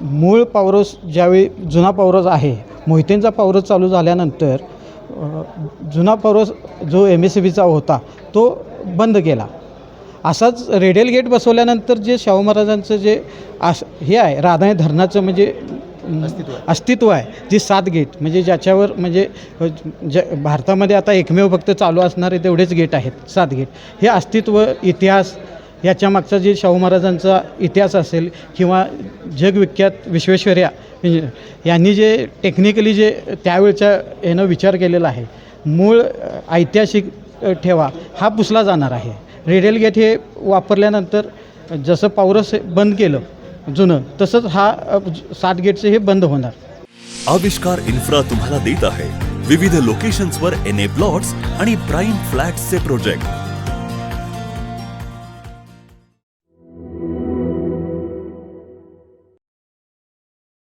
मूळ पावरोस ज्यावेळी जुना पावरोस आहे मोहितेंचा पावरोस चालू झाल्यानंतर जुना पावरोस जो एम एस सी बीचा होता तो बंद केला. असाच रेडियल गेट बसवल्यानंतर जे शाहू महाराजांचं जे आस हे आहे राधाने धरणाचं म्हणजे अस्तित्व आहे. जी सात गेट म्हणजे ज्याच्यावर म्हणजे ज भारतामध्ये आता एकमेव फक्त चालू असणारे तेवढेच गेट आहेत सात गेट. हे अस्तित्व इतिहास याच्या मागचा जे शाहू महाराजांचा इतिहास असेल किंवा जगविख्यात विश्वेश्वर्या म्हणजे यांनी जे टेक्निकली जे त्यावेळच्या यानं विचार केलेला आहे मूळ ऐतिहासिक ठेवा हा पुसला जाणार आहे. रेडियल गेट हे वापरल्यानंतर जसं पावरस बंद केलं जुनं तसंच हा सात गेटचं हे बंद होणार. आविष्कार इन्फ्रा तुम्हाला देत आहे. विविध लोकेशन्सवर एन ए प्लॉट्स आणि प्राईम फ्लॅट्सचे प्रोजेक्ट